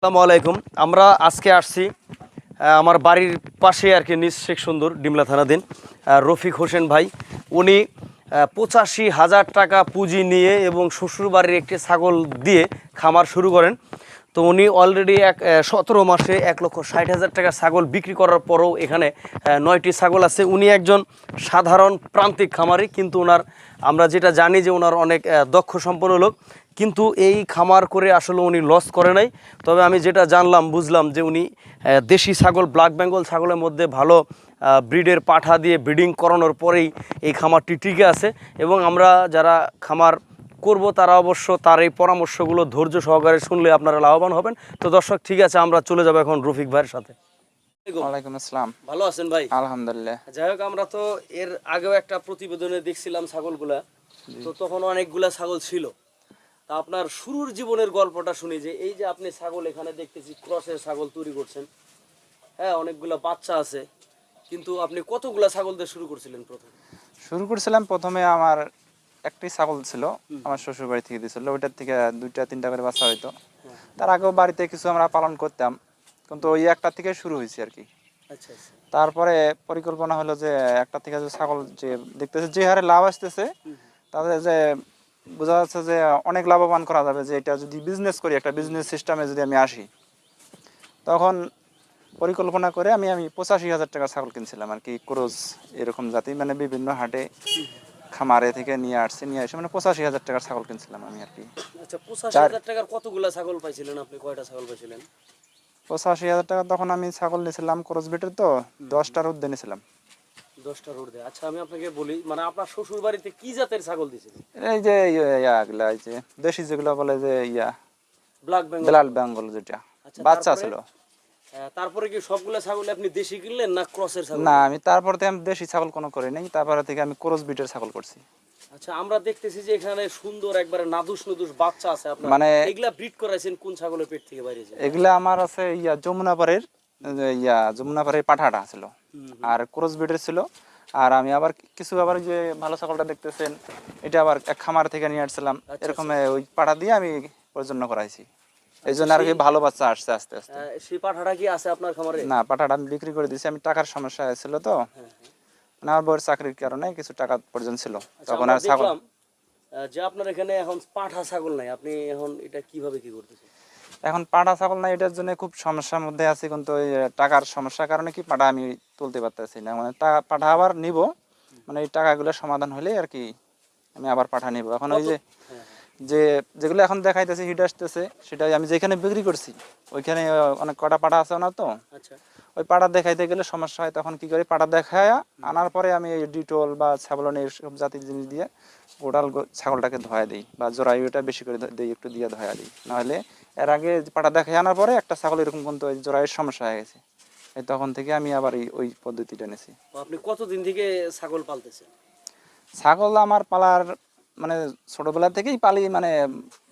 আসসালামু আলাইকুম। আমরা আজকে আসছি আমার বাড়ির পাশে আর কি নিজ শেখ সুন্দর, ডিমলা থানাধীন রফিক হোসেন ভাই। উনি পঁচাশি হাজার টাকা পুঁজি নিয়ে এবং শ্বশুরবাড়ির একটি ছাগল দিয়ে খামার শুরু করেন। তো উনি অলরেডি এক সতেরো মাসে এক লক্ষ ষাট হাজার টাকা ছাগল বিক্রি করার পরেও এখানে নয়টি ছাগল আছে। উনি একজন সাধারণ প্রান্তিক খামারি, কিন্তু ওনার আমরা যেটা জানি যে ওনার অনেক দক্ষ সম্পন্ন লোক। কিন্তু এই খামার করে আসলে উনি লস করে নাই। তবে আমি যেটা জানলাম, বুঝলাম যে উনি দেশি ছাগল ব্ল্যাক বেঙ্গল ছাগলের মধ্যে ভালো ব্রিডের পাঠা দিয়ে ব্রিডিং করানোর পরেই এই খামারটি টিকে আছে। এবং আমরা যারা খামার করব তারা অবশ্য তার এই পরামর্শগুলো ধৈর্য সহকারে শুনলে আপনারা লাভবান হবেন। তো দর্শক ঠিক আছে আমরা চলে যাব এখন রফিক ভাইয়ের সাথে। ওয়ালাইকুম। আসসালাম। ভালো আছেন ভাই? আলহামদুলিল্লাহ। যাই হোক আমরা তো এর আগেও একটা প্রতিবেদনে দেখছিলাম ছাগলগুলা। তো তখন অনেকগুলা ছাগল ছিল। তা আপনার শুরুর জীবনের গল্পটা শুনি যে এই যে আপনি ছাগল এখানে দেখতেছি ক্রসের ছাগল তৈরি করছেন। হ্যাঁ অনেকগুলা বাচ্চা আছে। কিন্তু আপনি কতগুলা ছাগল দিয়ে শুরু করছিলেন প্রথমে? শুরু করেছিলাম প্রথমে আমার একটি ছাগল ছিল আমার শ্বশুর বাড়ি থেকে দিয়েছিল ওইটার থেকে দুইটা তিনটা করে বাচ্চা হইতো। তার আগেও বাড়িতে কিছু আমরা পালন করতাম কিন্তু ওই একটা থেকে শুরু হয়েছে আর কি। আচ্ছা আচ্ছা। তারপরে পরিকল্পনা হলো যে একটা থেকে যে ছাগল যে দেখতেছে যে হারে লাভ আসতেছে তাদের যে বোঝা যাচ্ছে যে অনেক লাভবান করা যাবে যে এটা যদি বিজনেস করি একটা বিজনেস সিস্টেমে যদি আমি আসি। তখন পরিকল্পনা করে আমি আমি পঁচাশি হাজার টাকা ছাগল কিনছিলাম আর কি ক্রোজ এরকম জাতি মানে বিভিন্ন হাটে। খামারে থেকে নিয়ে আসছি নিয়ে এসে মানে পঁচাশি হাজার টাকার ছাগল কিনছিলাম আমি আর কি। আচ্ছা পঁচাশি হাজার টাকার কতগুলা ছাগল পাইছিলেন আপনি? কয়টা ছাগল পাইছিলেন? পঁচাশি হাজার টাকা তখন আমি ছাগল নিয়েছিলাম ক্রোজ বেটের তো দশটার উদ্যে নিয়েছিলাম। দশটা রোড আচ্ছা আমি আপনাকে বলি মানে আপনার শ্বশুর বাড়িতে কি জাতের ছাগল দিয়েছিলেন এই যে ইয়াগুলা এই যে দেশি যেগুলো বলে যে ইয়া ব্ল্যাক বেঙ্গল বেঙ্গল যেটা আচ্ছা, বাচ্চা ছিল। তারপরে কি সবগুলা ছাগল আপনি দেশি কিনলেন না ক্রসের ছাগল? না আমি তারপর থেকে আমি দেশি ছাগল কোনো করি নাই তারপরে থেকে আমি ছাগল করছি। আচ্ছা আমরা দেখতেছি যে এখানে সুন্দর একবারে নাদুস নুদুস বাচ্চা আছে আপনার। মানে- এগুলা ব্রিড করাইছেন কোন ছাগলের পেট থেকে বাইরে এগুলা আমার আছে ইয়া যমুনাপাড়ের ইয়া যমুনাপাড়ের পাঠাটা ছিল। আর ক্রোজ বিটের ছিল। আর আমি আবার কিছু আবার যে ভালো ছাগলটা দেখতেছেন এটা আবার এক খামার থেকে নিয়ে আসছিলাম। আচ্ছা, এরকম ওই পাঠা দিয়ে আমি প্রজন্ম করাইছি। এই জন্য আর কি ভালো বাচ্চা আসছে আস্তে আস্তে। সেই পাঠাটা কি আছে আপনার খামারে? না পাঠাটা আমি বিক্রি করে দিয়েছি আমি টাকার সমস্যা ছিল তো। মানে আমার বউয়ের চাকরির কারণে কিছু টাকা প্রয়োজন ছিল। তখন আর ছাগল যে আপনার এখানে এখন পাঠা ছাগল নাই। আপনি এখন এটা কীভাবে কি করতেছেন? এখন পাঠা ছাগল না এটার জন্য খুব সমস্যার মধ্যে আছি কিন্তু টাকার সমস্যার কারণে কি পাঠা আমি তুলতে পারতেছি না। মানে টাকা পাঠা আবার নিব মানে এই টাকাগুলো সমাধান হলে আর কি আমি আবার পাঠা নিব। এখন ওই যে হ্যাঁ, যে যেগুলো এখন দেখাইতেছে হিট আসতেছে সেটাই আমি যেখানে বিক্রি করছি ওইখানে অনেক কটা পাটা আছে না তো। আচ্ছা। ওই পাড়া দেখাইতে গেলে সমস্যা হয় তখন কি করি পাড়া দেখায় আনার পরে আমি এই ডিটল বা ছাগলন এইসব জাতির জিনিস দিয়ে গোটাল ছাগলটাকে ধোয়া দিই বা জরায়ুটা বেশি করে দিই একটু দিয়ে ধোয়া দিই। নাহলে এর আগে পাটা দেখাই আনার পরে একটা ছাগল এরকম কিন্তু ওই জরায়ুর সমস্যা হয়ে গেছে। এই তখন থেকে আমি আবার এই ওই পদ্ধতিটা নিয়েছি তো আপনি কতদিন থেকে ছাগল পালতেছেন? ছাগল আমার পালার মানে ছোটবেলা থেকেই পালি মানে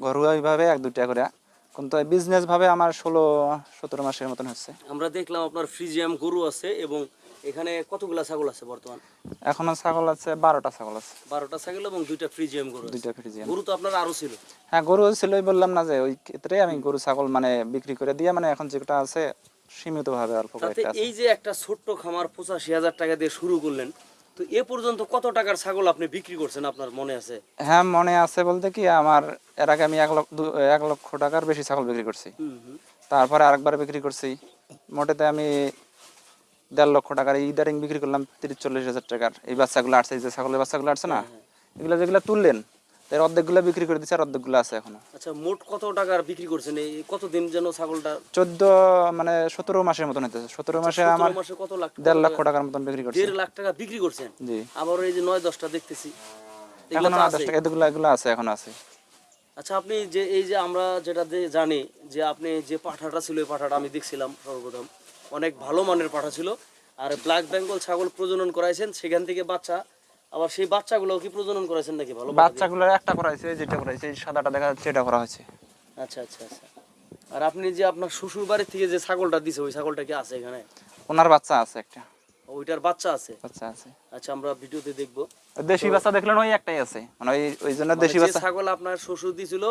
ঘরোয়াভাবে এক দুইটা করে। কিন্তু বিজনেস ভাবে আমার ষোলো সতেরো মাসের মতন হচ্ছে। আমরা দেখলাম আপনার ফ্রিজিয়াম গরু আছে এবং এখানে কতগুলা ছাগল আছে বর্তমান? এখনও ছাগল আছে বারোটা ছাগল আছে। বারোটা ছাগল এবং দুইটা ফ্রিজিয়াম গরু দুইটা ফ্রিজিয়ান গরু তো আপনার আরও ছিল? হ্যাঁ গরু ছিলই বললাম না যে ওই ক্ষেত্রে আমি গরু ছাগল মানে বিক্রি করে দিয়ে মানে এখন যেটা আছে সীমিত ভাবে অল্প কয়েকটা আছে। এই যে একটা ছোট্ট খামার পঁচাশি হাজার টাকা দিয়ে শুরু করলেন তো এ পর্যন্ত কত টাকার ছাগল আপনি বিক্রি করছেন আপনার মনে আছে? হ্যাঁ মনে আছে বলতে কি আমার এর আগে আমি এক লক্ষ এক লক্ষ টাকার বেশি ছাগল বিক্রি করছি। তারপরে আরেকবার বিক্রি করছি। মোটেতে আমি দেড় লক্ষ টাকার ইদারিং বিক্রি করলাম তিরিশ চল্লিশ হাজার টাকার। এই বাচ্চাগুলো আসছে যে ছাগলের বাচ্চাগুলো আসছে না এগুলো যেগুলো তুললেন এর অর্ধেকগুলো বিক্রি করে দিচ্ছে আর অর্ধেকগুলো আছে এখনও। আচ্ছা মোট কত টাকার বিক্রি করছেন? এই কতদিন যেন ছাগলটা চোদ্দ মানে সতেরো মাসের মতন হইতেছে। সতেরো মাসে আমার মাসে কত লাখ দেড় লক্ষ টাকার মতন বিক্রি করছি। দেড় লাখ টাকা বিক্রি করছেন? জি। আবার এই যে নয় দশটা দেখতেছি। এখন দশ টাকা এগুলো এগুলো আছে এখন আছে। আচ্ছা আপনি যে এই যে আমরা যেটা জানি যে আপনি যে পাঠাটা ছিল এই পাঠাটা আমি দেখছিলাম সর্বপ্রথম। অনেক ভালো মানের পাঠা ছিল। আর ব্ল্যাক বেঙ্গল ছাগল প্রজনন করাইছেন সেখান থেকে বাচ্চা আবার সেই বাচ্চাগুলো কি প্রজনন করাইছেন নাকি ভালো? বাচ্চাগুলোর একটা করা হয়েছে যেটা করা হয়েছে এই সাদাটা দেখা যাচ্ছে এটা করা হয়েছে। আচ্ছা আচ্ছা আচ্ছা। আর আপনি যে আপনার শ্বশুর বাড়ির থেকে যে ছাগলটা দিছে ওই ছাগলটা কি আছে এখানে? ওনার বাচ্চা আছে একটা। ওইটার বাচ্চা আছে? বাচ্চা আছে। আচ্ছা আমরা ভিডিওতে দেখব। দেশি বাচ্চা দেখলেন ওই একটাই আছে। মানে ওই ওই জন্য মানে দেশি বাচ্চা ছাগল আপনার শ্বশুর দিছিল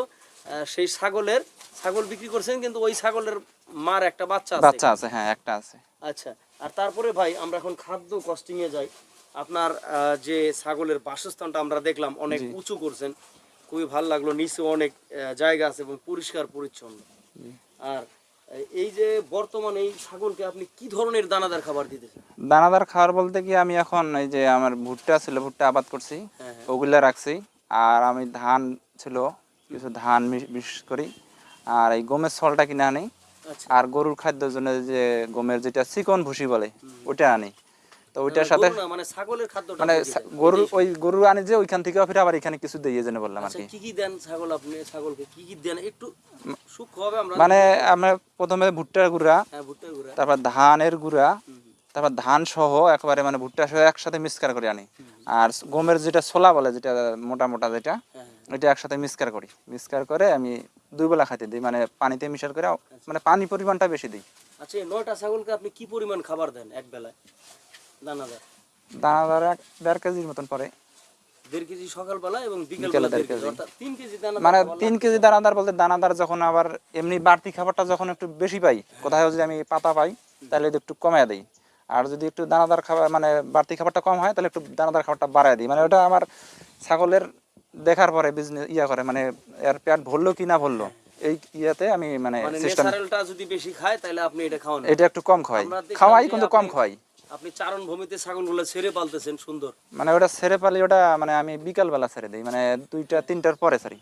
সেই ছাগলের ছাগল বিক্রি করছেন কিন্তু ওই ছাগলের মার একটা বাচ্চা আছে বাচ্চা আছে হ্যাঁ একটা আছে। আচ্ছা আর তারপরে ভাই আমরা এখন খাদ্য কস্টিং এ যাই। আপনার যে ছাগলের বাসস্থানটা আমরা দেখলাম অনেক উঁচু করছেন। খুবই ভালো লাগল নিচে অনেক জায়গা আছে এবং পরিষ্কার পরিচ্ছন্ন। আর এই যে বর্তমানে এই ছাগলকে আপনি কি ধরনের দানাদার খাবার দিতেছেন? দানাদার খাবার বলতে কি আমি এখন এই যে আমার ভুট্টা ছিল ভুট্টা আবাদ করছি হ্যাঁ, হ্যাঁ। ওগুলা রাখছি। আর আমি ধান ছিল কিছু ধান বিশেষ করি। আর এই গমের ছলটা কিনে আনি। আচ্ছা। আর গরুর খাদ্যের জন্য যে গমের যেটা চিকন ভুসি বলে ওটা আনি। তো ওইটার মানে সাথে মানে ছাগলের খাদ্যটা মানে? গরু ওই গরু আনি যে ওইখান থেকে ফিরে আবার এখানে কিছু দিয়ে যেন বললাম আর আচ্ছা কি। কি দেন ছাগল আপনি? ছাগলকে কি কি দেন? একটু হবে আমরা। মানে আমরা প্রথমে ভুট্টার গুঁড়া হ্যাঁ তারপর ধানের গুঁড়া। তারপর ধান সহ একেবারে মানে ভুট্টা সহ একসাথে মিক্সকার করে আনি। আর গমের যেটা ছোলা বলে যেটা মোটা মোটা যেটা হ্যাঁ ওইটা একসাথে মিক্সকার করি। মিক্সকার করে আমি দুই বেলা খাইতে দিই মানে পানিতে মিশার করে মানে পানি পরিমাণটা বেশি দিই। আচ্ছা নয়টা ছাগলকে আপনি কি পরিমাণ খাবার দেন এক বেলায়? দানাদার। দানাদার দেড় কেজির মতন পরে দেড় কেজি সকালবেলা এবং দেড় কেজি। কেজি। তিন কেজি দানা মানে তিন কেজি দানাদার বলতে দানাদার যখন আবার এমনি বাড়তি খাবারটা যখন একটু বেশি পাই কোথায় যদি আমি পাতা পাই তাহলে একটু কমায় দিই। আর যদি একটু দানাদার খাবার মানে বাড়তি খাবারটা কম হয় তাহলে একটু দানাদার খাবারটা বাড়ায় দিই। মানে ওটা আমার ছাগলের দেখার পরে বিজনেস ইয়া করে মানে এর পেট ভরলো কি না ভরলো এই ইয়েতে আমি মানে মানে সিস্টেম ন্যাচারালটা যদি বেশি খায় তাহলে আপনি এটা খাওয়ান এটা একটু কম খাওয়াই। খাওয়াই কিন্তু কম খাওয়াই। আপনি চারণ ভূমিতে ছাগলগুলো ছেড়ে পালতেছেন সুন্দর। মানে ওটা ছেড়ে পালি ওটা মানে আমি বিকাল বেলা ছেড়ে দিই মানে দুইটা তিনটার পরে ছাড়ি।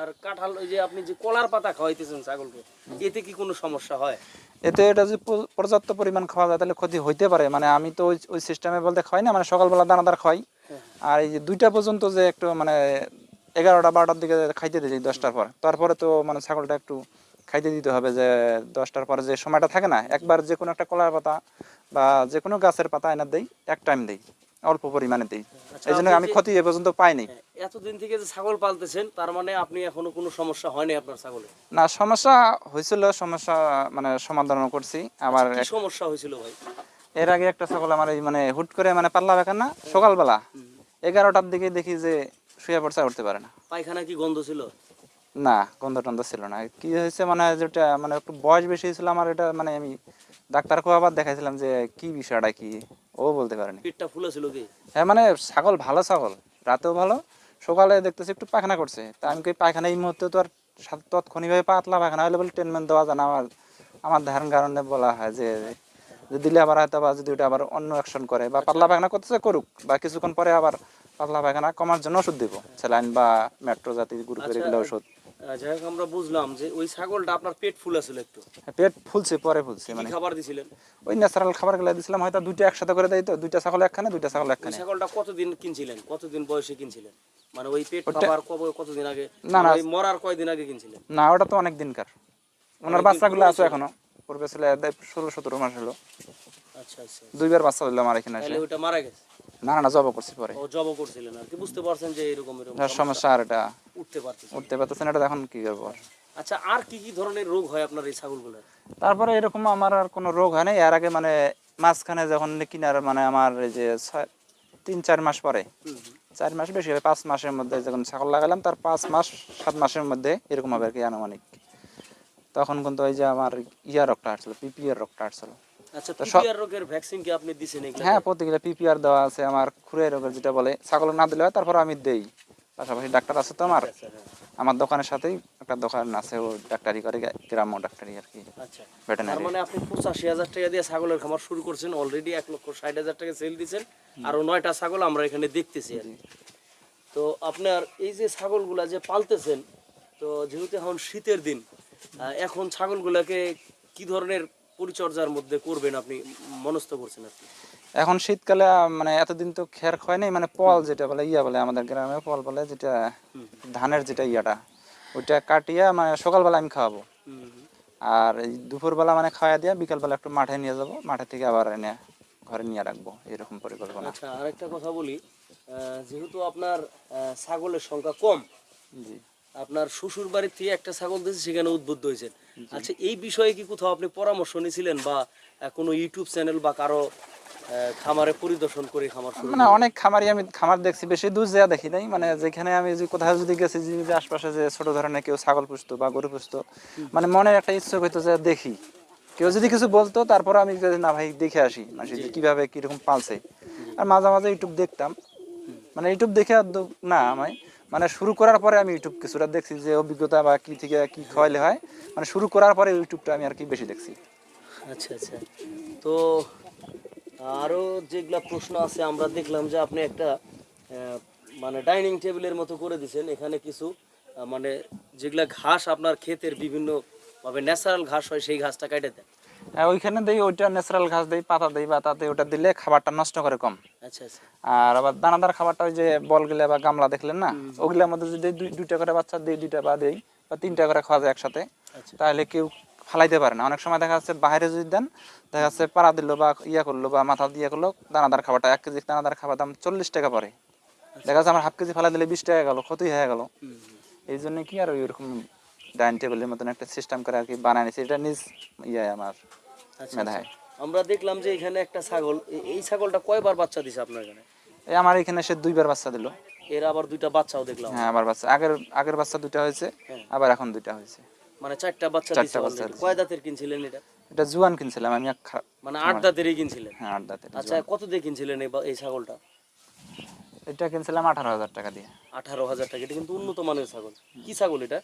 আর কাঁঠাল ওই যে আপনি যে কলার পাতা খাওয়াইতেছেন ছাগলকে এতে কি কোনো সমস্যা হয়? এতে এটা যদি পর্যাপ্ত পরিমাণ খাওয়া যায় তাহলে ক্ষতি হইতে পারে। মানে আমি তো ওই সিস্টেমে বলতে খাই না মানে সকালবেলা দানাদার খাই আর এই যে দুইটা পর্যন্ত যে একটু মানে এগারোটা বারোটার দিকে খাইতে দিই দশটার পর। তারপরে তো মানে ছাগলটা একটু খাইতে দিতে হবে যে দশটার পরে যে সময়টা থাকে না একবার যে কোনো একটা কলার পাতা বা যে কোনো গাছের পাতা এনে দেই এক টাইম দেই অল্প পরিমাণে দিই। আচ্ছা, এই জন্য আমি ক্ষতি এ পর্যন্ত পাইনি। হ্যাঁ, এতদিন থেকে যে ছাগল পালতেছেন তার মানে আপনি এখনও কোনো সমস্যা হয়নি আপনার ছাগলে? না সমস্যা হয়েছিল সমস্যা মানে সমাধানও করছি। আবার কি সমস্যা হয়েছিল ভাই? এর আগে একটা ছাগল আমার এই মানে হুট করে মানে পাল্লা বেখান না সকালবেলা এগারোটার দিকে দেখি যে শুয়ে পড়ছে উঠতে পারে না। পায়খানা কি গন্ধ ছিল? না গন্ধ টন্ধ ছিল না। কি হয়েছে মানে যেটা মানে একটু বয়স বেশি ছিল আমার এটা মানে আমি ডাক্তারকে আবার দেখাইছিলাম যে কি বিষয়টা কি? ও বলতে পারেনি। পেটটা ফুলে ছিল কি? হ্যাঁ মানে ছাগল ভালো ছাগল রাতেও ভালো সকালে দেখতেছি একটু পায়খানা করছে। তা আমি কই পায়খানা এই মুহূর্তে তো আর তৎক্ষণিকভাবে পাতলা পায়খানা হলে বলে ট্রিটমেন্ট দেওয়া যায় না। আমার আমার ধারণ কারণে বলা হয় যে দিলে আবার হয়তো বা যদি ওটা আবার অন্য অ্যাকশন করে বা পাতলা পায়খানা করতেছে করুক বা কিছুক্ষণ পরে আবার পাতলা পায়খানা কমার জন্য ওষুধ দিব। স্যালাইন বা মেট্রো জাতীয় গ্রুপের আচ্ছা, এগুলো ওষুধ। যাই হোক আমরা বুঝলাম যে ওই ছাগলটা আপনার পেট ফুলে একটু। পেট ফুলছে পরে ফুলছে মানে। খাবার দিছিলেন? ওই ন্যাচারাল খাবারগুলো দিছিলাম হয়তো দুইটা একসাথে করে দেয় তো দুইটা ছাগল একখানে দুইটা ছাগল একখানে। ছাগলটা কতদিন কিনছিলেন? কতদিন বয়সে কিনছিলেন? মানে ওই পেট পাবার কবে- কতদিন আগে? না, না। মরার কয়দিন আগে কিনছিলেন? না ওটা তো অনেক দিনকার। ওনার বাচ্চাগুলো আছে এখনও। পূর্বে ছিল ষোলো সতেরো মাস হলো। আচ্ছা আচ্ছা দুইবার বাচ্চা দিলাম আমার এখানে তাহলে ওইটা মারা গেছে? না না জব করছি পরে। ও জব করছিলেন আর কি। বুঝতে পারছেন যে এরকম এরকম সমস্যা। আর এটা। উঠতে পারতেছে উঠতে পারতেছে না এটা এখন কি করব আর? আচ্ছা আর কি কি ধরনের রোগ হয় আপনার এই ছাগলগুলোর তারপরে এরকম আমার আর কোনো রোগ হয় না এর আগে মানে মাঝখানে যখন কিনার মানে আমার এই যে তিন চার মাস পরে চার মাস বেশি হবে পাঁচ মাসের মধ্যে যখন ছাগল লাগালাম তার পাঁচ মাস সাত মাসের মধ্যে এরকম হবে আর কি আনুমানিক। তখন কিন্তু ওই যে আমার ইয়া রোগটা আসছিল পিপিআর রোগটা আসছিল আচ্ছা পিপিআর রোগের ভ্যাকসিন কি আপনি দিছেন এগুলো হ্যাঁ প্রতিগুলো পিপিআর দেওয়া আছে আমার রোগের যেটা বলে ছাগল না দিলে হয় তারপর আমি দেই। পাশাপাশি ডাক্তার আছে তো আমার। আচ্ছা। আমার দোকানের সাথেই একটা দোকান আছে ও ডাক্তারি করে গ্রাম্য ডাক্তারি আর কি। আচ্ছা মানে আপনি পঁচাশি হাজার টাকা দিয়ে ছাগলের খামার শুরু করছেন অলরেডি এক লক্ষ ষাট হাজার টাকা সেল দিচ্ছেন আরও নয়টা ছাগল আমরা এখানে দেখতেছি আর। তো আপনার এই যে ছাগলগুলা যে পালতেছেন তো যেহেতু এখন শীতের দিন এখন ছাগলগুলাকে কি ধরনের পরিচর্যার মধ্যে করবেন আপনি মনস্থ করছেন আপনি এখন শীতকালে মানে এতদিন তো খের হয় নাই মানে পল যেটা বলে ইয়া বলে আমাদের গ্রামে পল বলে যেটা ধানের যেটা ইয়াটা ওইটা কাটিয়া মানে সকালবেলা আমি খাওয়াবো। আর দুপুরবেলা মানে খাওয়া দিয়া বিকালবেলা একটু মাঠে নিয়ে যাব মাঠে থেকে আবার এনে ঘরে নিয়ে রাখব এরকম পরিকল্পনা। আচ্ছা আরেকটা কথা বলি যেহেতু আপনার ছাগলের সংখ্যা কম জি। আপনার শ্বশুর বাড়ির থেকে একটা ছাগল দিয়েছে সেখানে উদ্বুদ্ধ হয়েছেন আচ্ছা এই বিষয়ে কি কোথাও আপনি পরামর্শ নিয়েছিলেন বা কোনো ইউটিউব চ্যানেল বা কারও খামারে পরিদর্শন করে খামার মানে অনেক খামারই আমি খামার দেখছি বেশি দূর যা দেখি নাই। মানে যেখানে আমি যে কোথাও যদি গেছি যে আশপাশে যে ছোট ধরনের কেউ ছাগল পুষতো বা গরু পুষতো মানে মনে একটা ইচ্ছুক হইতো যে দেখি। কেউ যদি কিছু বলতো তারপর আমি না ভাই দেখে আসি মানে কীভাবে কীরকম পালছে। আর মাঝে মাঝে ইউটিউব দেখতাম। মানে ইউটিউব দেখে আর না আমি মানে শুরু করার পরে আমি ইউটিউব কিছুটা দেখছি যে অভিজ্ঞতা বা কি থেকে কি খাওয়াইলে হয়। মানে শুরু করার পরে ইউটিউবটা আমি আর কি বেশি দেখছি। আচ্ছা আচ্ছা। তো আরও যেগুলা প্রশ্ন আছে আমরা দেখলাম যে আপনি একটা মানে ডাইনিং টেবিলের মতো করে দিছেন। এখানে কিছু মানে যেগুলা ঘাস আপনার ক্ষেতের বিভিন্ন ভাবে ন্যাচারাল ঘাস হয় সেই ঘাসটা কেটে দেন। হ্যাঁ, ওইখানে দেই ওইটা ন্যাচারাল ঘাস দেই পাতা দেই বা তাতে ওটা দিলে খাবারটা নষ্ট করে কম। আচ্ছা আচ্ছা। আর আবার দানাদার খাবারটা ওই যে বল গিলা বা গামলা দেখলেন না ওগুলোর মধ্যে যদি দুইটা করে বাচ্চা দিই দুইটা বা দেই বা তিনটা করে খাওয়া যায় একসাথে আচ্ছা। তাহলে কেউ ফালাইতে পারে না। অনেক সময় দেখা যাচ্ছে বাইরে যদি দেন দেখা যাচ্ছে পাড়া দিল বা ইয়া করল বা মাথা দিয়ে করল দানাদার খাবারটা এক কেজি দানাদার খাবার দাম চল্লিশ টাকা পরে দেখা যাচ্ছে আমার হাফ কেজি ফালাই দিলে বিশ টাকা গেল ক্ষতি হয়ে গেল। এই জন্য কি আর ওইরকম ডাইনিং টেবিলের মতন একটা সিস্টেম করে আর কি বানায় এটা নিজ ইয়ে আমার আচ্ছা মেধায়। আমরা দেখলাম যে এখানে একটা ছাগল এই ছাগলটা কয়বার বাচ্চা দিছে আপনার এখানে? এই আমার এখানে সে দুইবার বাচ্চা দিল। এর আবার দুইটা বাচ্চাও দেখলাম। হ্যাঁ আবার বাচ্চা। আগের আগের বাচ্চা দুইটা হয়েছে হ্যাঁ। আবার এখন দুইটা হয়েছে। মানে চারটা বাচ্চা দিছে বাচ্চা কয় দাঁতের কিনছিলেন এটা? এটা জুয়ান কিনছিলাম আমি মানে আট দাঁতেরই কিনছিলেন? হ্যাঁ আট দাঁতের আচ্ছা কত দিয়ে কিনছিলেন এই এই ছাগলটা? এটা কিনছিলাম আঠারো হাজার টাকা দিয়ে। আঠারো হাজার টাকা। এটা কিন্তু উন্নত মানের ছাগল। কি ছাগল এটা?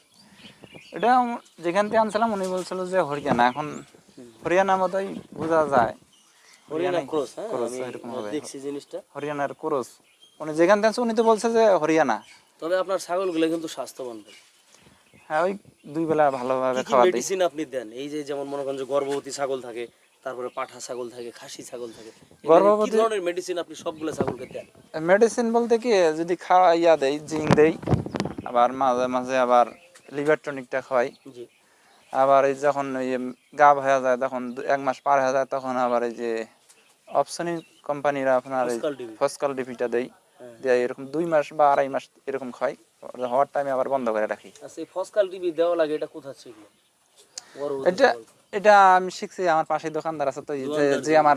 এটা যেখান থেকে আনছিলাম উনি বলছিল যে হরিয়ানা। এখন হরিয়ানার মতোই বোঝা যায়। হরিয়ানা ক্রস হ্যাঁ? আমি দেখছি জিনিসটা। হরিয়ানার ক্রস। উনি যেখান থেকে উনি তো বলছে যে হরিয়ানা। তবে আপনার ছাগলগুলো কিন্তু স্বাস্থ্যবান হ্যাঁ ওই দুই বেলা ভালোভাবে দিই মেডিসিন আপনি দেন? এই যে যেমন মনে করেন যে গর্ভবতী ছাগল থাকে তারপরে পাঠা ছাগল থাকে খাসি ছাগল থাকে। গর্ভবতী- ধরনের মেডিসিন আপনি সবগুলো ছাগলকে দেন? মেডিসিন বলতে কি যদি খাওয়া ইয়া দেই জিঙ্ক দেই আবার মাঝে মাঝে আবার লিভার টনিকটা খাওয়াই। জি। আবার এই যখন ওই গাব হয়ে যায় তখন এক মাস পার হয়ে যায় তখন আবার এই যে অপশনি কোম্পানিরা আপনার ফসকাল ডিপিটা দেয় দেয় এরকম দুই মাস বা আড়াই মাস এরকম খাই হওয়ার টাইমে আবার বন্ধ করে রাখি। আচ্ছা এই ফসকাল ডিপি দেওয়া লাগে এটা কোথা ছিল এটা। এটা আমি শিখছি আমার পাশে দোকানদার আছে তো যে আমার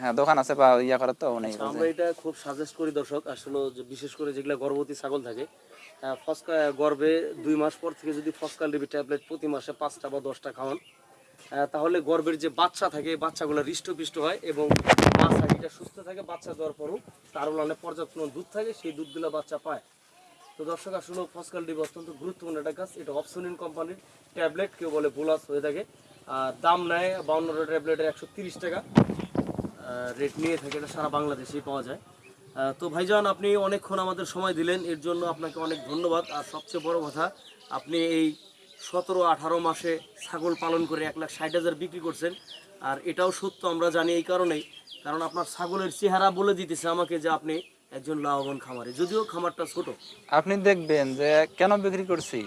হ্যাঁ দোকান আছে বা ইয়া করে তো উনি আচ্ছা, আমরা এটা খুব সাজেস্ট করি দর্শক আসলে যে বিশেষ করে যেগুলো গর্ভবতী ছাগল থাকে ফসকা গর্ভে দুই মাস পর থেকে যদি ফসকাল ডিবি ট্যাবলেট প্রতি মাসে পাঁচটা বা দশটা খাওয়ান তাহলে গর্ভের যে বাচ্চা থাকে বাচ্চাগুলো হৃষ্টপুষ্ট হয় এবং মা ছাগিটা সুস্থ থাকে বাচ্চা দেওয়ার পরও তার উলানে পর্যাপ্ত দুধ থাকে সেই দুধগুলো বাচ্চা পায়। তো দর্শক আসলে ফসকাল ডিবি অত্যন্ত গুরুত্বপূর্ণ একটা গাছ এটা অপসনিন কোম্পানির ট্যাবলেট কেউ বলে বোলাস হয়ে থাকে। দাম নেয় বাউন্নটা ট্যাবলেটের একশো তিরিশ টাকা। রেট নিয়ে থাকে এটা সারা বাংলাদেশেই পাওয়া যায়। তো ভাইজান আপনি অনেকক্ষণ আমাদের সময় দিলেন এর জন্য আপনাকে অনেক ধন্যবাদ। আর সবচেয়ে বড় কথা আপনি এই সতেরো আঠারো মাসে ছাগল পালন করে এক লাখ ষাট হাজার বিক্রি করছেন। আর এটাও সত্য আমরা জানি এই কারণেই। কারণ আপনার ছাগলের চেহারা বলে দিতেছে আমাকে যে আপনি একজন লাভবান খামারে। যদিও খামারটা ছোট। আপনি দেখবেন যে কেন বিক্রি করছি?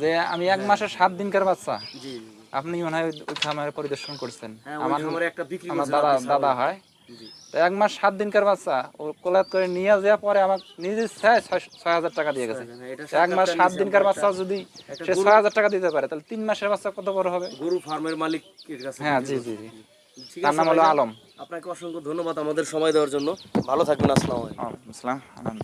যে আমি এক মাসে সাত দিনকার বাচ্চা। জি। আপনি মনে হয় ওই খামারে পরিদর্শন করছেন। হ্যাঁ আমার খামারে একটা বিক্রি আমার দাদা দাদা হয়। এক মাস সাত দিনকার বাচ্চা ও কোলাত করে নিয়ে যাওয়ার পরে আমার নিজে ছয় হাজার টাকা দিয়ে গেছে। এক মাস সাত দিনকার বাচ্চা যদি সে ছয় হাজার টাকা দিতে পারে তাহলে তিন মাসের বাচ্চা কত বড় হবে? গরু ফার্মের মালিকের কাছে। হ্যাঁ জি জি জি। তার নাম হলো আলম। আপনাকে অসংখ্য ধন্যবাদ আমাদের সময় দেওয়ার জন্য। ভালো থাকবেন আসসালামু আনন্দ।